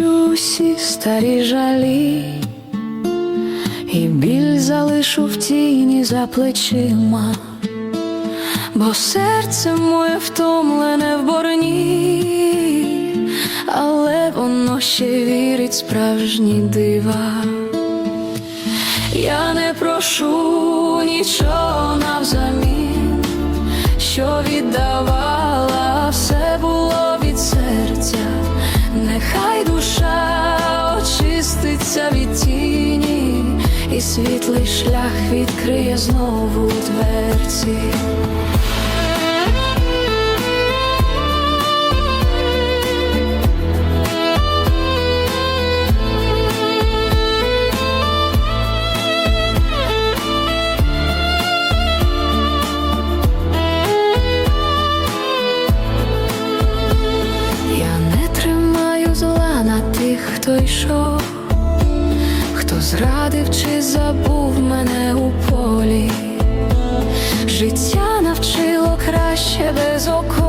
усі старі жалі, і біль залишу в тіні за плечима, бо серце моє втомлене в борні, але воно ще вірить справжні дива. Я не прошу нічого навзамін, що віддавала, нехай душа очиститься від тіні, і світлий шлях відкриє знову дверці. хто йшов, хто зрадив, чи забув мене у полі, життя навчило краще без око.